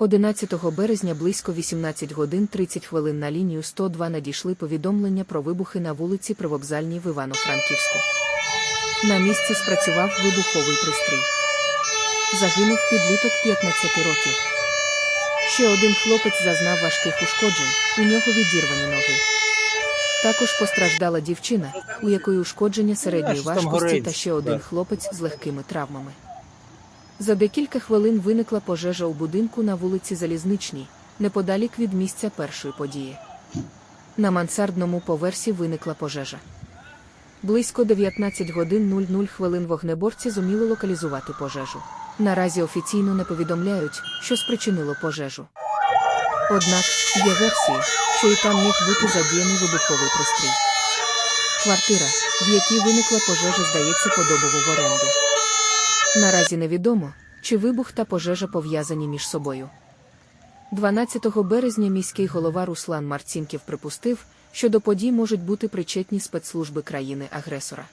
11 березня близько 18 годин 30 хвилин на лінію 102 надійшли повідомлення про вибухи на вулиці Привокзальній в Івано-Франківську. На місці спрацював вибуховий пристрій. Загинув підліток 15 років. Ще один хлопець зазнав важких ушкоджень, у нього відірвані ноги. Також постраждала дівчина, у якої ушкодження середньої важкості та ще один хлопець з легкими травмами. За декілька хвилин виникла пожежа у будинку на вулиці Залізничній, неподалік від місця першої події. На мансардному поверсі виникла пожежа. Близько 19 годин 00 хвилин вогнеборці зуміли локалізувати пожежу. Наразі офіційно не повідомляють, що спричинило пожежу. Однак є версії, що і там міг бути задіяний вибуховий пристрій. Квартира, в якій виникла пожежа, здається подобово в оренду. Наразі невідомо, чи вибух та пожежа пов'язані між собою. 12 березня міський голова Руслан Марцінків припустив, що до подій можуть бути причетні спецслужби країни-агресора.